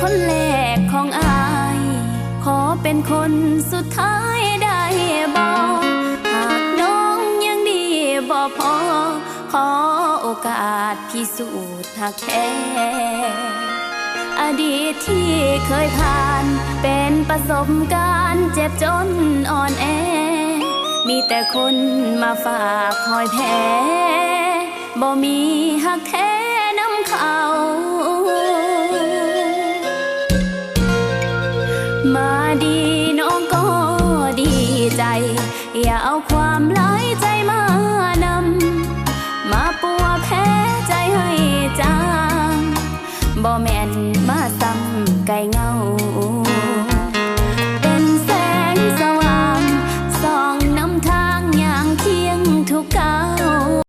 คนแรกของอาย ขอเป็นคนสุดท้ายได้บอกหากน้องยังดีบ่พอ ขอโอกาสพิสูจน์หักแท้อดีตที่เคยผ่าน เป็นประสบการณ์เจ็บจนอ่อนแอ มีแต่คนมาฝากคอยแพ้บ่มีหักแท้น้ำเขา มาดีน้องก็ดีใจ อย่าเอาความร้ายใจมานำ มาปัวแพ้ใจให้จางบ่แม่นมาซ้ำไก่เงา